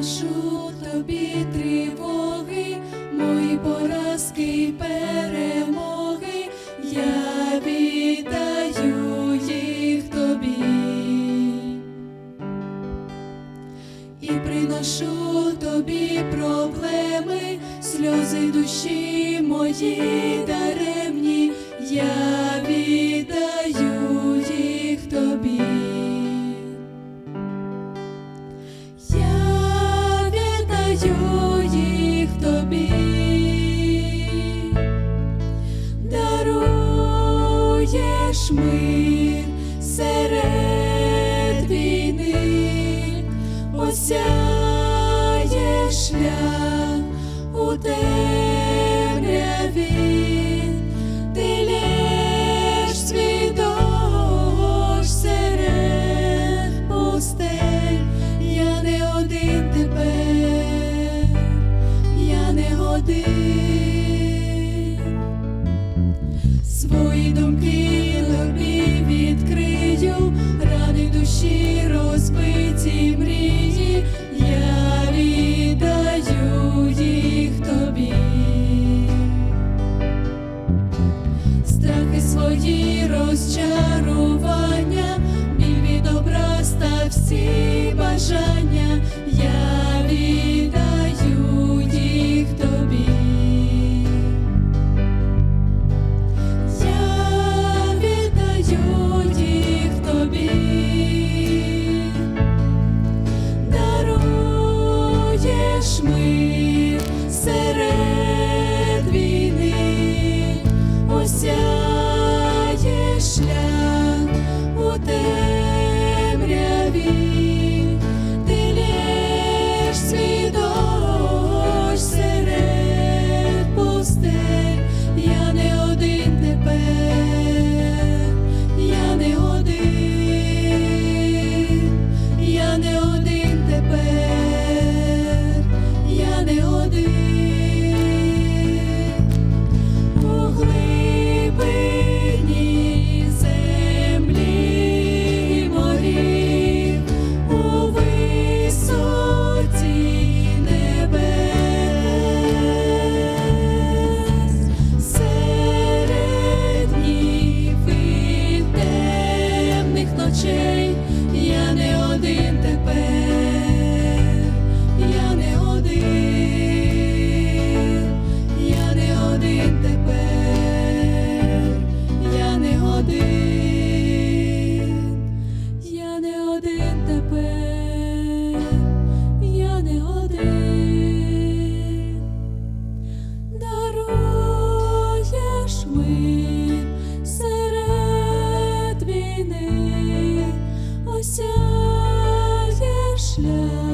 приношу тобі тривоги, мої поразки й перемоги, я віддаю їх тобі. І приношу тобі проблеми, сльози душі мої даремні, знайдеш мир серед війни, осяє шлях у темряві, ти лєш свій дощ серед пустель, я не один тепер, я не один. Свої думки страхи свої розчар. тебе. Я не один, даруєш мир війни, осяєш шлях.